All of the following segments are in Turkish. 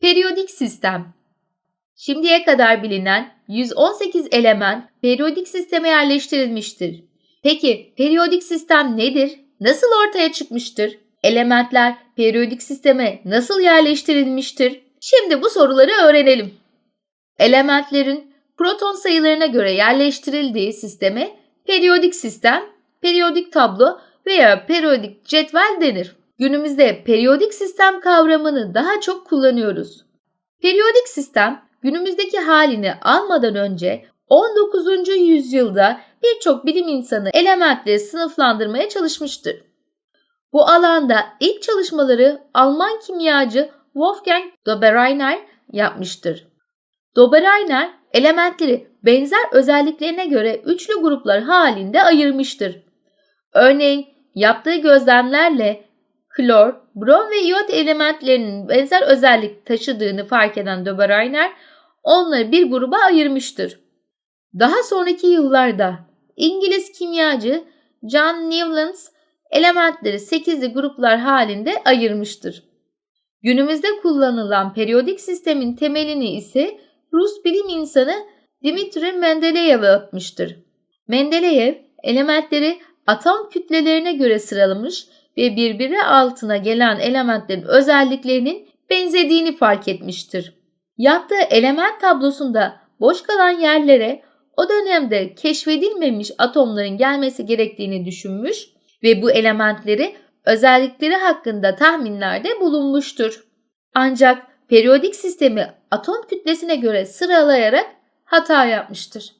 Periyodik sistem Şimdiye kadar bilinen 118 element periyodik sisteme yerleştirilmiştir. Peki periyodik sistem nedir? Nasıl ortaya çıkmıştır? Elementler periyodik sisteme nasıl yerleştirilmiştir? Şimdi bu soruları öğrenelim. Elementlerin proton sayılarına göre yerleştirildiği sisteme periyodik sistem, periyodik tablo veya periyodik cetvel denir. Günümüzde periyodik sistem kavramını daha çok kullanıyoruz. Periyodik sistem günümüzdeki halini almadan önce 19. yüzyılda birçok bilim insanı elementleri sınıflandırmaya çalışmıştır. Bu alanda ilk çalışmaları Alman kimyacı Wolfgang Dobereiner yapmıştır. Dobereiner elementleri benzer özelliklerine göre üçlü gruplar halinde ayırmıştır. Örneğin yaptığı gözlemlerle klor, brom ve iot elementlerinin benzer özellik taşıdığını fark eden Dobereiner onları bir gruba ayırmıştır. Daha sonraki yıllarda İngiliz kimyacı John Newlands elementleri 8'li gruplar halinde ayırmıştır. Günümüzde kullanılan periyodik sistemin temelini ise Rus bilim insanı Dmitri Mendeleev atmıştır. Mendeleev elementleri atom kütlelerine göre sıralamış ve birbiri altına gelen elementlerin özelliklerinin benzediğini fark etmiştir. Yaptığı element tablosunda boş kalan yerlere o dönemde keşfedilmemiş atomların gelmesi gerektiğini düşünmüş ve bu elementleri özellikleri hakkında tahminlerde bulunmuştur. Ancak periyodik sistemi atom kütlesine göre sıralayarak hata yapmıştır.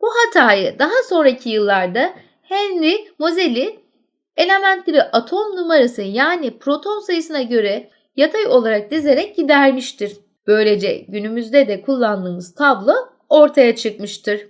Bu hatayı daha sonraki yıllarda Henry Moseley elementleri atom numarası yani proton sayısına göre yatay olarak dizerek gidermiştir. Böylece günümüzde de kullandığımız tablo ortaya çıkmıştır.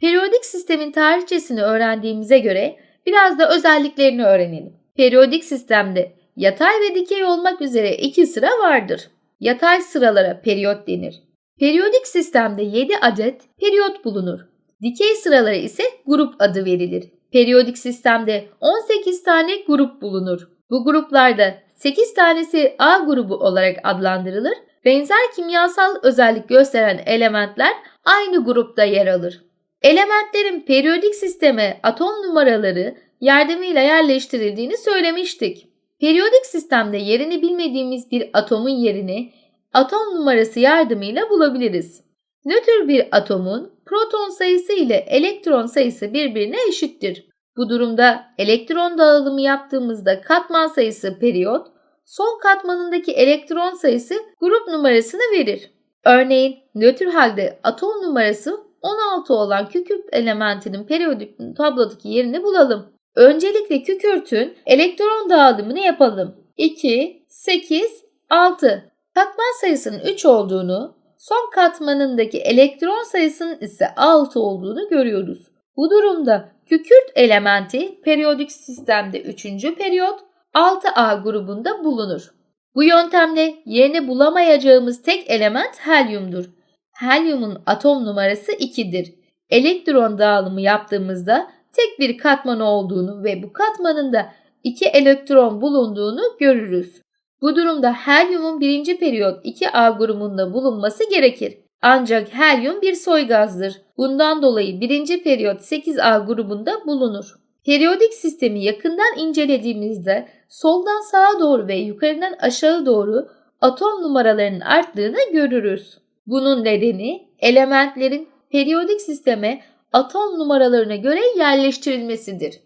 Periyodik sistemin tarihçesini öğrendiğimize göre biraz da özelliklerini öğrenelim. Periyodik sistemde yatay ve dikey olmak üzere iki sıra vardır. Yatay sıralara periyot denir. Periyodik sistemde 7 adet periyot bulunur. Dikey sıralara ise grup adı verilir. Periyodik sistemde 18 tane grup bulunur. Bu gruplarda 8 tanesi A grubu olarak adlandırılır. Benzer kimyasal özellik gösteren elementler aynı grupta yer alır. Elementlerin periyodik sisteme atom numaraları yardımıyla yerleştirildiğini söylemiştik. Periyodik sistemde yerini bilmediğimiz bir atomun yerini atom numarası yardımıyla bulabiliriz. Nötr bir atomun proton sayısı ile elektron sayısı birbirine eşittir. Bu durumda elektron dağılımı yaptığımızda katman sayısı periyot, son katmanındaki elektron sayısı grup numarasını verir. Örneğin nötr halde atom numarası 16 olan kükürt elementinin periyodik tablodaki yerini bulalım. Öncelikle kükürtün elektron dağılımını yapalım. 2, 8, 6. Katman sayısının 3 olduğunu, son katmanındaki elektron sayısının ise 6 olduğunu görüyoruz. Bu durumda kükürt elementi periyodik sistemde 3. periyot 6A grubunda bulunur. Bu yöntemle yerini bulamayacağımız tek element helyumdur. Helyumun atom numarası 2'dir. Elektron dağılımı yaptığımızda tek bir katman olduğunu ve bu katmanın da 2 elektron bulunduğunu görürüz. Bu durumda helyumun birinci periyot 2A grubunda bulunması gerekir. Ancak helyum bir soy gazdır. Bundan dolayı birinci periyot 8A grubunda bulunur. Periyodik sistemi yakından incelediğimizde soldan sağa doğru ve yukarıdan aşağı doğru atom numaralarının arttığını görürüz. Bunun nedeni elementlerin periyodik sisteme atom numaralarına göre yerleştirilmesidir.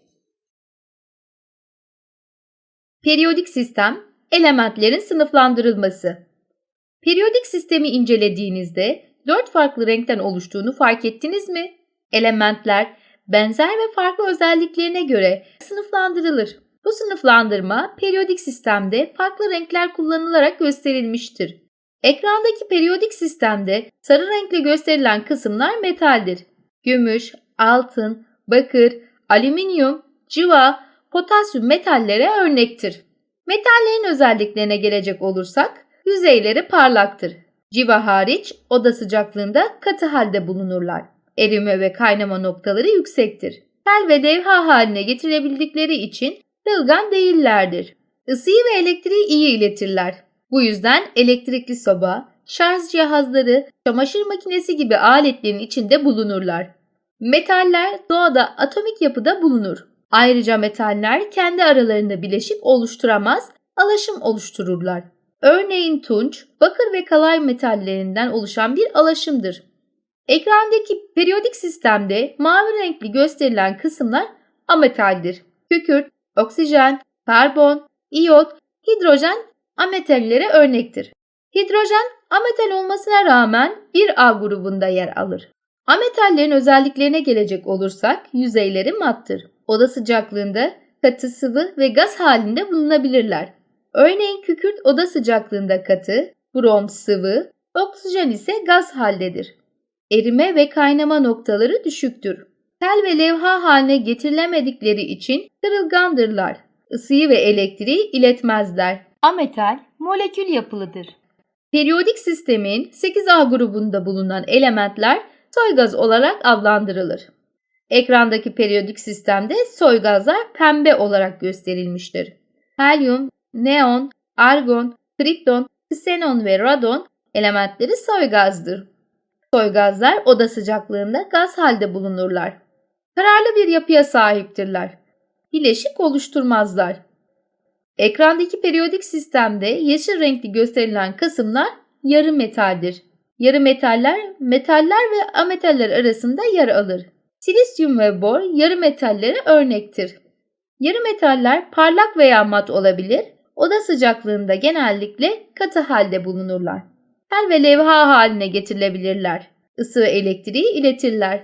Periyodik sistem, elementlerin sınıflandırılması. Periyodik sistemi incelediğinizde dört farklı renkten oluştuğunu fark ettiniz mi? Elementler benzer ve farklı özelliklerine göre sınıflandırılır. Bu sınıflandırma periyodik sistemde farklı renkler kullanılarak gösterilmiştir. Ekrandaki periyodik sistemde sarı renkle gösterilen kısımlar metaldir. Gümüş, altın, bakır, alüminyum, civa, potasyum metallere örnektir. Metallerin özelliklerine gelecek olursak yüzeyleri parlaktır. Civa hariç oda sıcaklığında katı halde bulunurlar. Erime ve kaynama noktaları yüksektir. Tel ve devha haline getirebildikleri için kırılgan değillerdir. Isıyı ve elektriği iyi iletirler. Bu yüzden elektrikli soba, şarj cihazları, çamaşır makinesi gibi aletlerin içinde bulunurlar. Metaller doğada atomik yapıda bulunur. Ayrıca metaller kendi aralarında bileşik oluşturamaz, alaşım oluştururlar. Örneğin tunç, bakır ve kalay metallerinden oluşan bir alaşımdır. Ekrandaki periyodik sistemde mavi renkli gösterilen kısımlar ametaldir. Kükürt, oksijen, karbon, iyot, hidrojen ametallere örnektir. Hidrojen ametal olmasına rağmen bir A grubunda yer alır. Ametallerin özelliklerine gelecek olursak yüzeyleri mattır. Oda sıcaklığında katı sıvı ve gaz halinde bulunabilirler. Örneğin kükürt oda sıcaklığında katı, brom sıvı, oksijen ise gaz haldedir. Erime ve kaynama noktaları düşüktür. Tel ve levha haline getirilemedikleri için kırılgandırlar. Isıyı ve elektriği iletmezler. Ametal molekül yapılıdır. Periyodik sistemin 8A grubunda bulunan elementler soy gaz olarak adlandırılır. Ekrandaki periyodik sistemde soy gazlar pembe olarak gösterilmiştir. Helyum, neon, argon, kripton, ksenon ve radon elementleri soy gazdır. Soy gazlar oda sıcaklığında gaz halde bulunurlar. Kararlı bir yapıya sahiptirler. Bileşik oluşturmazlar. Ekrandaki periyodik sistemde yeşil renkli gösterilen kısımlar yarı metaldir. Yarı metaller, metaller ve ametaller arasında yer alır. Silisyum ve bor yarı metallere örnektir. Yarı metaller parlak veya mat olabilir, oda sıcaklığında genellikle katı halde bulunurlar. Tel ve levha haline getirilebilirler. Isı ve elektriği iletirler.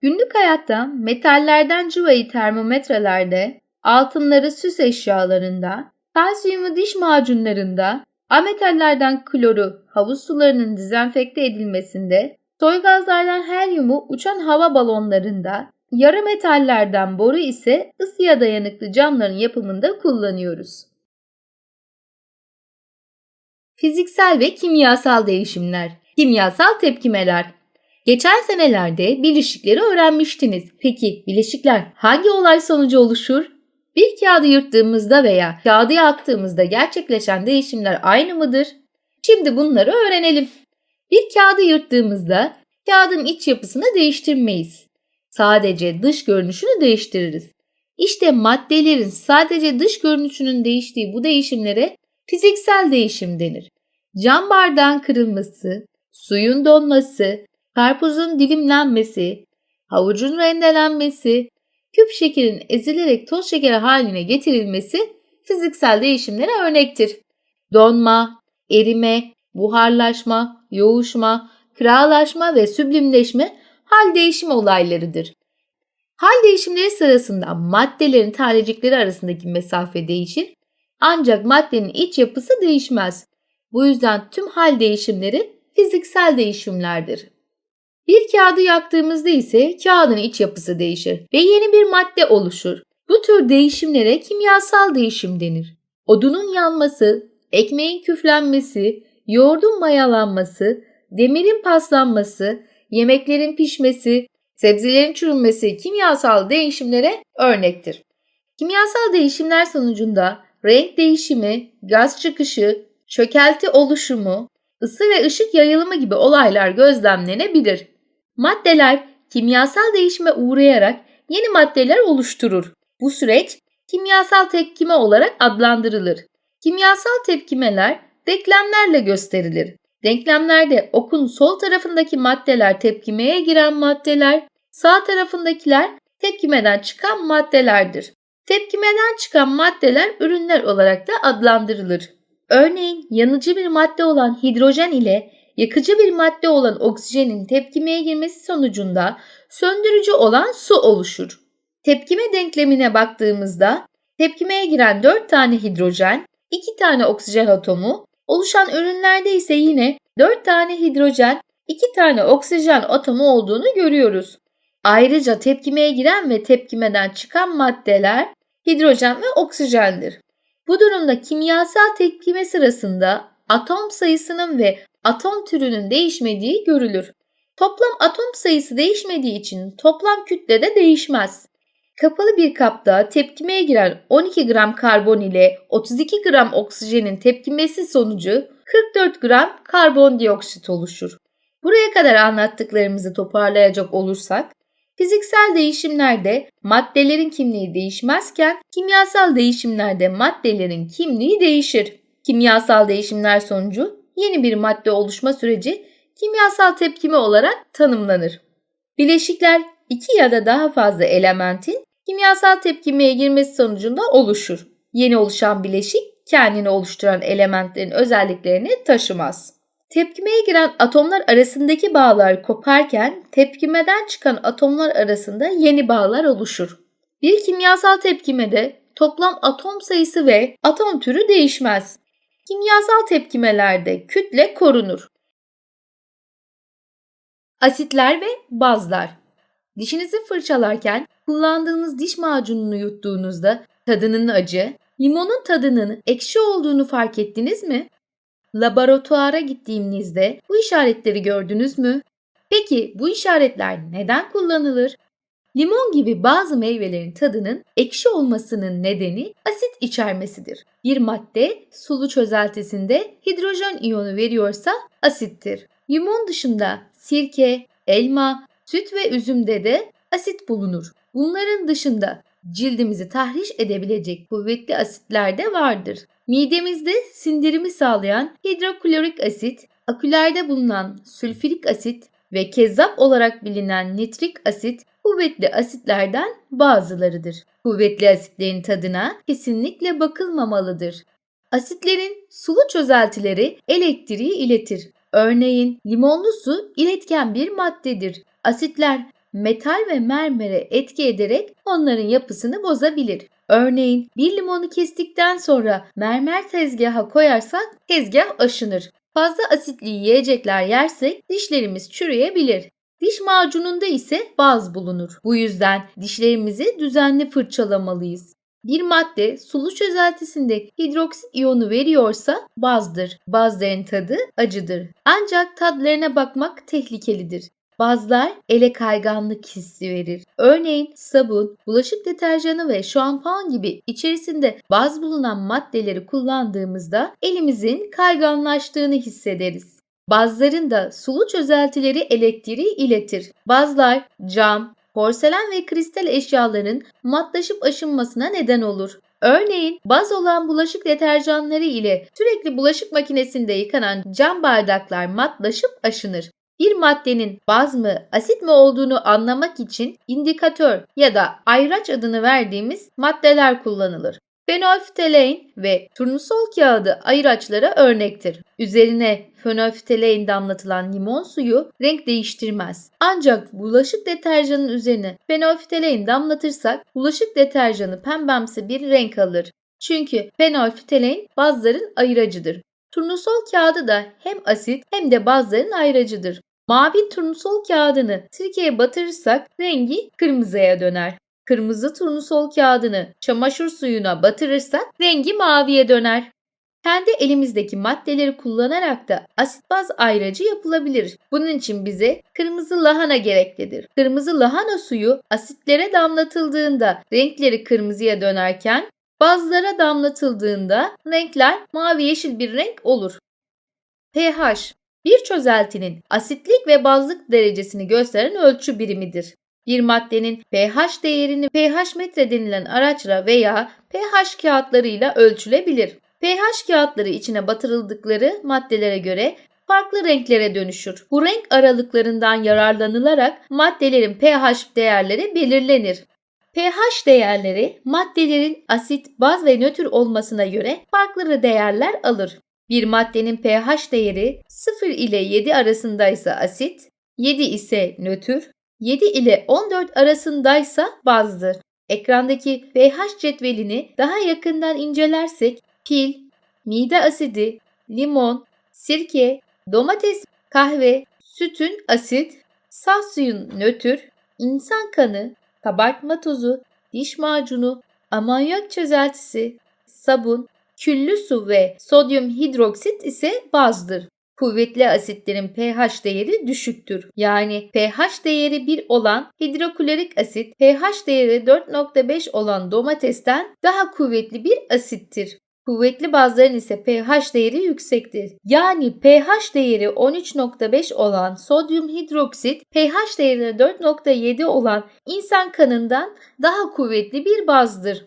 Günlük hayatta metallerden cıvayı termometrelerde, altınları süs eşyalarında, kalsiyumu diş macunlarında, ametallerden kloru havuz sularının dezenfekte edilmesinde, soy gazlardan helyumu uçan hava balonlarında, yarı metallerden boru ise ısıya dayanıklı camların yapımında kullanıyoruz. Fiziksel ve kimyasal değişimler, kimyasal tepkimeler. Geçen senelerde bileşikleri öğrenmiştiniz. Peki bileşikler hangi olay sonucu oluşur? Bir kağıdı yırttığımızda veya kağıdı yaktığımızda gerçekleşen değişimler aynı mıdır? Şimdi bunları öğrenelim. Bir kağıdı yırttığımızda kağıdın iç yapısını değiştirmeyiz. Sadece dış görünüşünü değiştiririz. İşte maddelerin sadece dış görünüşünün değiştiği bu değişimlere fiziksel değişim denir. Cam bardağın kırılması, suyun donması, karpuzun dilimlenmesi, havucun rendelenmesi, küp şekerin ezilerek toz şekeri haline getirilmesi fiziksel değişimlere örnektir. Donma, erime, buharlaşma, yoğuşma, kıralaşma ve süblimleşme hal değişimi olaylarıdır. Hal değişimleri sırasında maddelerin tanecikleri arasındaki mesafe değişir ancak maddenin iç yapısı değişmez. Bu yüzden tüm hal değişimleri fiziksel değişimlerdir. Bir kağıdı yaktığımızda ise kağıdın iç yapısı değişir ve yeni bir madde oluşur. Bu tür değişimlere kimyasal değişim denir. Odunun yanması, ekmeğin küflenmesi, yoğurdun mayalanması, demirin paslanması, yemeklerin pişmesi, sebzelerin çürümesi kimyasal değişimlere örnektir. Kimyasal değişimler sonucunda renk değişimi, gaz çıkışı, çökelti oluşumu, ısı ve ışık yayılımı gibi olaylar gözlemlenebilir. Maddeler kimyasal değişime uğrayarak yeni maddeler oluşturur. Bu süreç kimyasal tepkime olarak adlandırılır. Kimyasal tepkimeler denklemlerle gösterilir. Denklemlerde okun sol tarafındaki maddeler tepkimeye giren maddeler, sağ tarafındakiler tepkimeden çıkan maddelerdir. Tepkimeden çıkan maddeler ürünler olarak da adlandırılır. Örneğin yanıcı bir madde olan hidrojen ile yakıcı bir madde olan oksijenin tepkimeye girmesi sonucunda söndürücü olan su oluşur. Tepkime denklemine baktığımızda tepkimeye giren 4 tane hidrojen, 2 tane oksijen atomu, oluşan ürünlerde ise yine 4 tane hidrojen, 2 tane oksijen atomu olduğunu görüyoruz. Ayrıca tepkimeye giren ve tepkimeden çıkan maddeler hidrojen ve oksijendir. Bu durumda kimyasal tepkime sırasında atom sayısının ve atom türünün değişmediği görülür. Toplam atom sayısı değişmediği için toplam kütle de değişmez. Kapalı bir kapta tepkimeye giren 12 gram karbon ile 32 gram oksijenin tepkimesi sonucu 44 gram karbondioksit oluşur. Buraya kadar anlattıklarımızı toparlayacak olursak, fiziksel değişimlerde maddelerin kimliği değişmezken kimyasal değişimlerde maddelerin kimliği değişir. Kimyasal değişimler sonucu yeni bir madde oluşma süreci kimyasal tepkime olarak tanımlanır. Bileşikler iki ya da daha fazla elementin kimyasal tepkimeye girmesi sonucunda oluşur. Yeni oluşan bileşik kendini oluşturan elementlerin özelliklerini taşımaz. Tepkimeye giren atomlar arasındaki bağlar koparken tepkimeden çıkan atomlar arasında yeni bağlar oluşur. Bir kimyasal tepkimede toplam atom sayısı ve atom türü değişmez. Kimyasal tepkimelerde kütle korunur. Asitler ve bazlar Dişinizi fırçalarken kullandığınız diş macununu yuttuğunuzda tadının acı, limonun tadının ekşi olduğunu fark ettiniz mi? Laboratuvara gittiğinizde bu işaretleri gördünüz mü? Peki bu işaretler neden kullanılır? Limon gibi bazı meyvelerin tadının ekşi olmasının nedeni asit içermesidir. Bir madde sulu çözeltisinde hidrojen iyonu veriyorsa asittir. Limon dışında sirke, elma, süt ve üzümde de asit bulunur. Bunların dışında cildimizi tahriş edebilecek kuvvetli asitler de vardır. Midemizde sindirimi sağlayan hidroklorik asit, akülerde bulunan sülfürik asit ve kezzap olarak bilinen nitrik asit kuvvetli asitlerden bazılarıdır. Kuvvetli asitlerin tadına kesinlikle bakılmamalıdır. Asitlerin sulu çözeltileri elektriği iletir. Örneğin limonlu su iletken bir maddedir. Asitler metal ve mermere etki ederek onların yapısını bozabilir. Örneğin bir limonu kestikten sonra mermer tezgaha koyarsak tezgah aşınır. Fazla asitli yiyecekler yersek dişlerimiz çürüyebilir. Diş macununda ise baz bulunur. Bu yüzden dişlerimizi düzenli fırçalamalıyız. Bir madde sulu çözeltisinde hidroksit iyonu veriyorsa bazdır. Bazların tadı acıdır. Ancak tadlarına bakmak tehlikelidir. Bazlar ele kayganlık hissi verir. Örneğin sabun, bulaşık deterjanı ve şampuan gibi içerisinde baz bulunan maddeleri kullandığımızda elimizin kayganlaştığını hissederiz. Bazların da sulu çözeltileri elektriği iletir. Bazlar cam, porselen ve kristal eşyaların matlaşıp aşınmasına neden olur. Örneğin baz olan bulaşık deterjanları ile sürekli bulaşık makinesinde yıkanan cam bardaklar matlaşıp aşınır. Bir maddenin baz mı, asit mi olduğunu anlamak için indikatör ya da ayraç adını verdiğimiz maddeler kullanılır. Fenolftalein ve turnusol kağıdı ayraçlara örnektir. Üzerine fenolftalein damlatılan limon suyu renk değiştirmez. Ancak bulaşık deterjanının üzerine fenolftalein damlatırsak bulaşık deterjanı pembemsi bir renk alır. Çünkü fenolftalein bazların ayıracıdır. Turnusol kağıdı da hem asit hem de bazların ayracıdır. Mavi turnusol kağıdını sirkeye batırırsak rengi kırmızıya döner. Kırmızı turnusol kağıdını çamaşır suyuna batırırsak rengi maviye döner. Kendi elimizdeki maddeleri kullanarak da asit baz ayracı yapılabilir. Bunun için bize kırmızı lahana gereklidir. Kırmızı lahana suyu asitlere damlatıldığında renkleri kırmızıya dönerken bazlara damlatıldığında renkler mavi yeşil bir renk olur. pH bir çözeltinin asitlik ve bazlık derecesini gösteren ölçü birimidir. Bir maddenin pH değerini pH metre denilen araçla veya pH kağıtlarıyla ölçülebilir. pH kağıtları içine batırıldıkları maddelere göre farklı renklere dönüşür. Bu renk aralıklarından yararlanılarak maddelerin pH değerleri belirlenir pH değerleri maddelerin asit, baz ve nötr olmasına göre farklı değerler alır. Bir maddenin pH değeri 0 ile 7 arasındaysa asit, 7 ise nötr, 7 ile 14 arasındaysa bazdır. Ekrandaki pH cetvelini daha yakından incelersek pil, mide asidi, limon, sirke, domates, kahve, sütün asit, saf suyun nötr, insan kanı, kabartma tozu, diş macunu, amonyak çözeltisi, sabun, küllü su ve sodyum hidroksit ise bazdır. Kuvvetli asitlerin pH değeri düşüktür. Yani pH değeri 1 olan hidroklorik asit, pH değeri 4.5 olan domatesten daha kuvvetli bir asittir. Kuvvetli bazların ise pH değeri yüksektir. Yani pH değeri 13.5 olan sodyum hidroksit, pH değeri 4.7 olan insan kanından daha kuvvetli bir bazdır.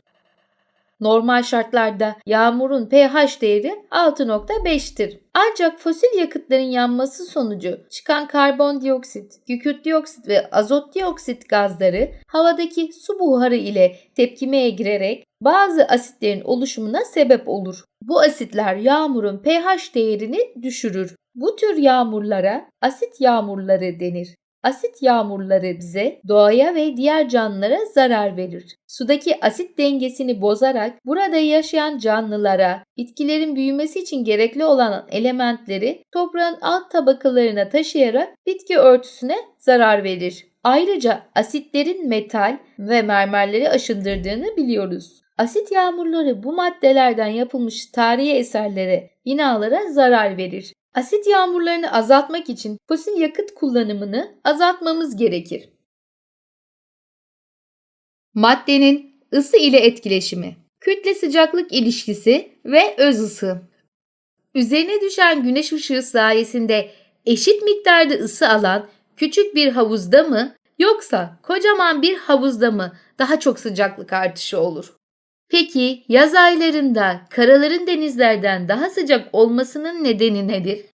Normal şartlarda yağmurun pH değeri 6.5'tir. Ancak fosil yakıtların yanması sonucu çıkan karbondioksit, kükürt dioksit ve azot dioksit gazları havadaki su buharı ile tepkimeye girerek bazı asitlerin oluşumuna sebep olur. Bu asitler yağmurun pH değerini düşürür. Bu tür yağmurlara asit yağmurları denir. Asit yağmurları bize, doğaya ve diğer canlılara zarar verir. Sudaki asit dengesini bozarak burada yaşayan canlılara, bitkilerin büyümesi için gerekli olan elementleri toprağın alt tabakalarına taşıyarak bitki örtüsüne zarar verir. Ayrıca asitlerin metal ve mermerleri aşındırdığını biliyoruz. Asit yağmurları bu maddelerden yapılmış tarihi eserlere, binalara zarar verir. Asit yağmurlarını azaltmak için fosil yakıt kullanımını azaltmamız gerekir. Maddenin ısı ile etkileşimi, kütle sıcaklık ilişkisi ve öz ısı. Üzerine düşen güneş ışığı sayesinde eşit miktarda ısı alan küçük bir havuzda mı yoksa kocaman bir havuzda mı daha çok sıcaklık artışı olur? Peki yaz aylarında karaların denizlerden daha sıcak olmasının nedeni nedir?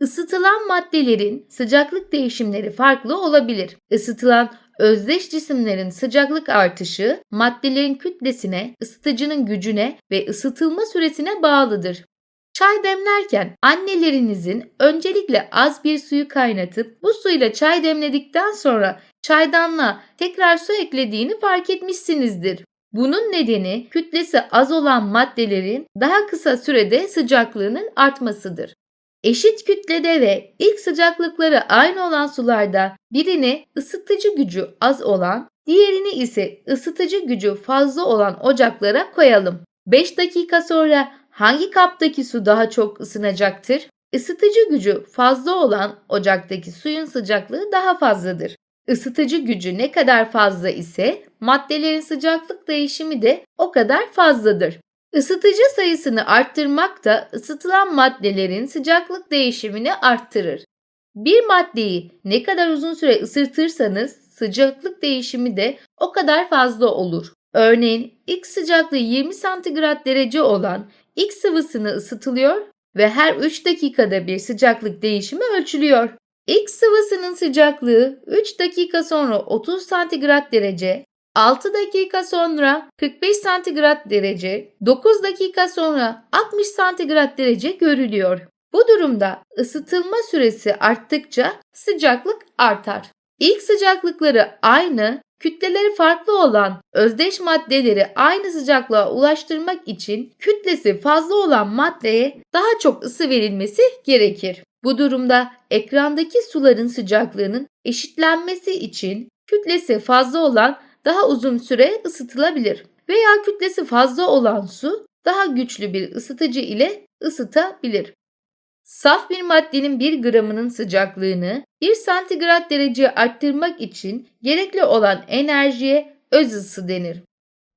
Isıtılan maddelerin sıcaklık değişimleri farklı olabilir. Isıtılan özdeş cisimlerin sıcaklık artışı maddelerin kütlesine, ısıtıcının gücüne ve ısıtılma süresine bağlıdır. Çay demlerken annelerinizin öncelikle az bir suyu kaynatıp bu suyla çay demledikten sonra çaydanlığa tekrar su eklediğini fark etmişsinizdir. Bunun nedeni kütlesi az olan maddelerin daha kısa sürede sıcaklığının artmasıdır. Eşit kütlede ve ilk sıcaklıkları aynı olan sularda birini ısıtıcı gücü az olan, diğerini ise ısıtıcı gücü fazla olan ocaklara koyalım. 5 dakika sonra hangi kaptaki su daha çok ısınacaktır? Isıtıcı gücü fazla olan ocaktaki suyun sıcaklığı daha fazladır. Isıtıcı gücü ne kadar fazla ise maddelerin sıcaklık değişimi de o kadar fazladır. Isıtıcı sayısını arttırmak da ısıtılan maddelerin sıcaklık değişimini arttırır. Bir maddeyi ne kadar uzun süre ısıtırsanız sıcaklık değişimi de o kadar fazla olur. Örneğin ilk sıcaklığı 20 santigrat derece olan X sıvısını ısıtılıyor ve her 3 dakikada bir sıcaklık değişimi ölçülüyor. X sıvısının sıcaklığı 3 dakika sonra 30 santigrat derece, 6 dakika sonra 45 santigrat derece, 9 dakika sonra 60 santigrat derece görülüyor. Bu durumda ısıtılma süresi arttıkça sıcaklık artar. İlk sıcaklıkları aynı, kütleleri farklı olan özdeş maddeleri aynı sıcaklığa ulaştırmak için kütlesi fazla olan maddeye daha çok ısı verilmesi gerekir. Bu durumda ekrandaki suların sıcaklığının eşitlenmesi için kütlesi fazla olan daha uzun süre ısıtılabilir veya kütlesi fazla olan su daha güçlü bir ısıtıcı ile ısıtabilir. Saf bir maddenin 1 gramının sıcaklığını 1 santigrat derece arttırmak için gerekli olan enerjiye öz ısı denir.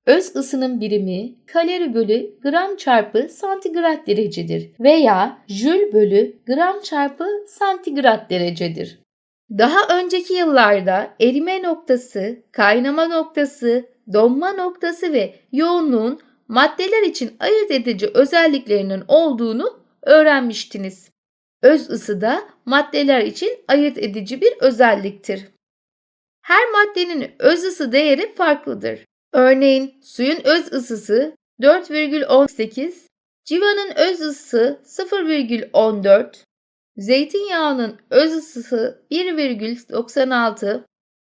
Öz ısının birimi kalori bölü gram çarpı santigrat derecedir veya jül bölü gram çarpı santigrat derecedir. Daha önceki yıllarda erime noktası, kaynama noktası, donma noktası ve yoğunluğun maddeler için ayırt edici özelliklerinin olduğunu öğrenmiştiniz. Öz ısı da maddeler için ayırt edici bir özelliktir. Her maddenin öz ısı değeri farklıdır. Örneğin suyun öz ısısı 4,18, civanın öz ısısı 0,14, Zeytinyağının öz ısısı 1,96,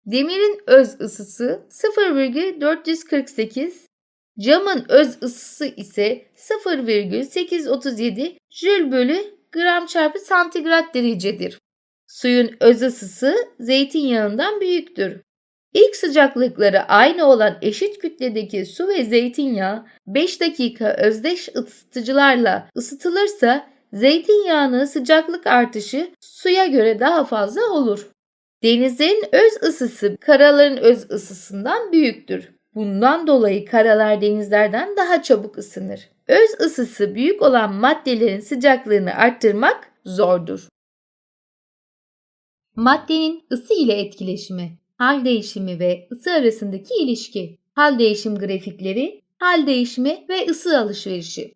demirin öz ısısı 0,448, camın öz ısısı ise 0,837 jül bölü gram çarpı santigrat derecedir. Suyun öz ısısı zeytinyağından büyüktür. İlk sıcaklıkları aynı olan eşit kütledeki su ve zeytinyağı 5 dakika özdeş ısıtıcılarla ısıtılırsa zeytinyağının sıcaklık artışı suya göre daha fazla olur. Denizlerin öz ısısı karaların öz ısısından büyüktür. Bundan dolayı karalar denizlerden daha çabuk ısınır. Öz ısısı büyük olan maddelerin sıcaklığını arttırmak zordur. Maddenin ısı ile etkileşimi, hal değişimi ve ısı arasındaki ilişki, hal değişim grafikleri, hal değişimi ve ısı alışverişi.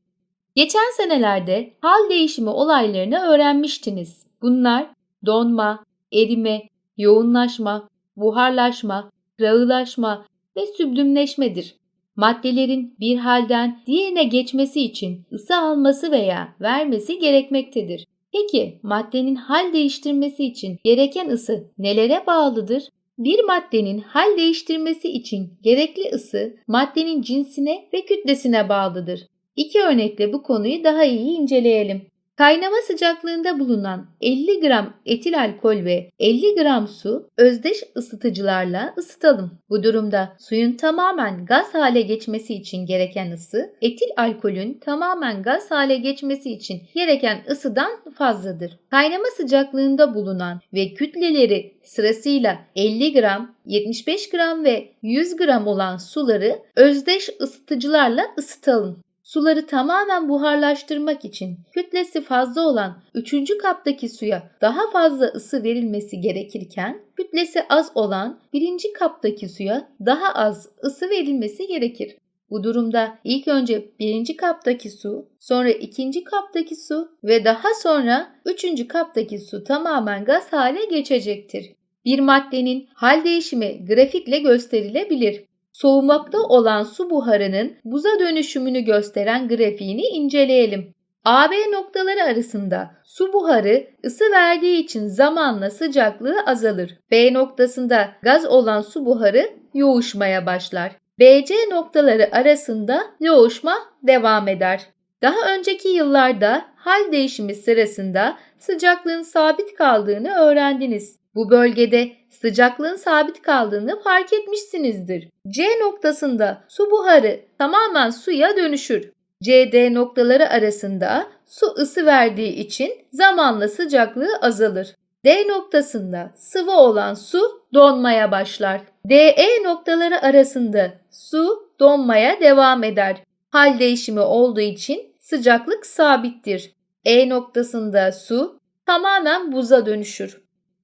Geçen senelerde hal değişimi olaylarını öğrenmiştiniz. Bunlar donma, erime, yoğunlaşma, buharlaşma, rağılaşma ve süblimleşmedir. Maddelerin bir halden diğerine geçmesi için ısı alması veya vermesi gerekmektedir. Peki maddenin hal değiştirmesi için gereken ısı nelere bağlıdır? Bir maddenin hal değiştirmesi için gerekli ısı maddenin cinsine ve kütlesine bağlıdır. İki örnekle bu konuyu daha iyi inceleyelim. Kaynama sıcaklığında bulunan 50 gram etil alkol ve 50 gram su özdeş ısıtıcılarla ısıtalım. Bu durumda suyun tamamen gaz hale geçmesi için gereken ısı, etil alkolün tamamen gaz hale geçmesi için gereken ısıdan fazladır. Kaynama sıcaklığında bulunan ve kütleleri sırasıyla 50 gram, 75 gram ve 100 gram olan suları özdeş ısıtıcılarla ısıtalım. Suları tamamen buharlaştırmak için kütlesi fazla olan 3. kaptaki suya daha fazla ısı verilmesi gerekirken kütlesi az olan 1. kaptaki suya daha az ısı verilmesi gerekir. Bu durumda ilk önce birinci kaptaki su, sonra ikinci kaptaki su ve daha sonra üçüncü kaptaki su tamamen gaz hale geçecektir. Bir maddenin hal değişimi grafikle gösterilebilir. Soğumakta olan su buharının buza dönüşümünü gösteren grafiğini inceleyelim. AB noktaları arasında su buharı ısı verdiği için zamanla sıcaklığı azalır. B noktasında gaz olan su buharı yoğuşmaya başlar. BC noktaları arasında yoğuşma devam eder. Daha önceki yıllarda hal değişimi sırasında sıcaklığın sabit kaldığını öğrendiniz. Bu bölgede sıcaklığın sabit kaldığını fark etmişsinizdir. C noktasında su buharı tamamen suya dönüşür. CD noktaları arasında su ısı verdiği için zamanla sıcaklığı azalır. D noktasında sıvı olan su donmaya başlar. DE noktaları arasında su donmaya devam eder. Hal değişimi olduğu için sıcaklık sabittir. E noktasında su tamamen buza dönüşür.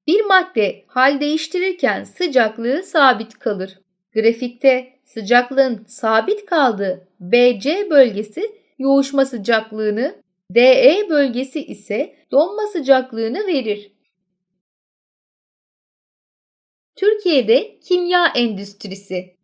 Bir madde hal değiştirirken sıcaklığı sabit kalır. Grafikte sıcaklığın sabit kaldığı BC bölgesi yoğuşma sıcaklığını, DE bölgesi ise donma sıcaklığını verir. Türkiye'de kimya endüstrisi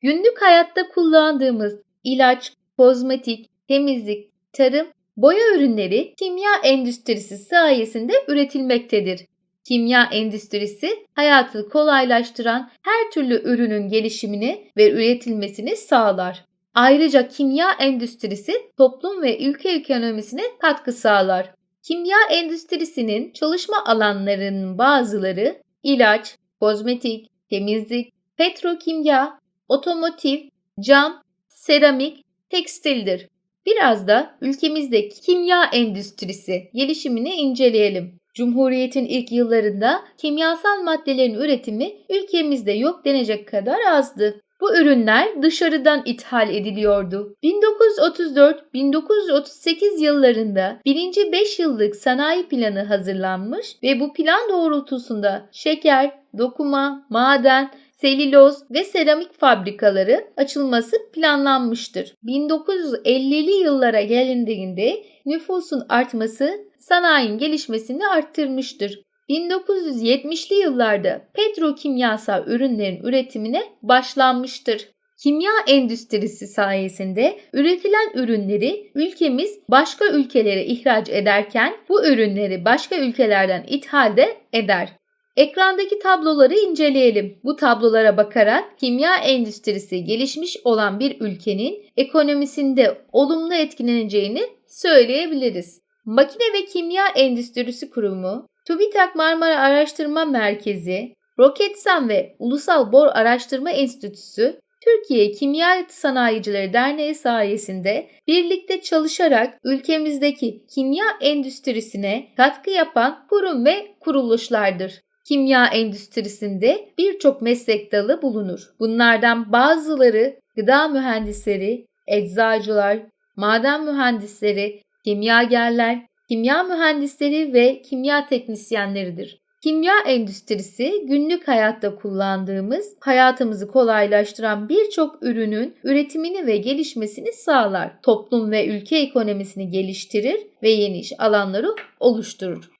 Günlük hayatta kullandığımız ilaç, kozmetik, temizlik, tarım, boya ürünleri kimya endüstrisi sayesinde üretilmektedir. Kimya endüstrisi hayatı kolaylaştıran her türlü ürünün gelişimini ve üretilmesini sağlar. Ayrıca kimya endüstrisi toplum ve ülke ekonomisine katkı sağlar. Kimya endüstrisinin çalışma alanlarının bazıları ilaç, kozmetik, temizlik, petrokimya, otomotiv, cam, seramik, tekstildir. Biraz da ülkemizdeki kimya endüstrisi gelişimini inceleyelim. Cumhuriyetin ilk yıllarında kimyasal maddelerin üretimi ülkemizde yok denecek kadar azdı. Bu ürünler dışarıdan ithal ediliyordu. 1934-1938 yıllarında birinci 5 yıllık sanayi planı hazırlanmış ve bu plan doğrultusunda şeker, dokuma, maden, selüloz ve seramik fabrikaları açılması planlanmıştır. 1950'li yıllara gelindiğinde nüfusun artması sanayinin gelişmesini arttırmıştır. 1970'li yıllarda petrokimyasal ürünlerin üretimine başlanmıştır. Kimya endüstrisi sayesinde üretilen ürünleri ülkemiz başka ülkelere ihraç ederken bu ürünleri başka ülkelerden ithal de eder. Ekrandaki tabloları inceleyelim. Bu tablolara bakarak kimya endüstrisi gelişmiş olan bir ülkenin ekonomisinde olumlu etkileneceğini söyleyebiliriz. Makine ve Kimya Endüstrisi Kurumu, TÜBİTAK Marmara Araştırma Merkezi, Roketsan ve Ulusal Bor Araştırma Enstitüsü, Türkiye Kimya Sanayicileri Derneği sayesinde birlikte çalışarak ülkemizdeki kimya endüstrisine katkı yapan kurum ve kuruluşlardır. Kimya endüstrisinde birçok meslek dalı bulunur. Bunlardan bazıları gıda mühendisleri, eczacılar, maden mühendisleri, kimyagerler, kimya mühendisleri ve kimya teknisyenleridir. Kimya endüstrisi günlük hayatta kullandığımız, hayatımızı kolaylaştıran birçok ürünün üretimini ve gelişmesini sağlar. Toplum ve ülke ekonomisini geliştirir ve yeni iş alanları oluşturur.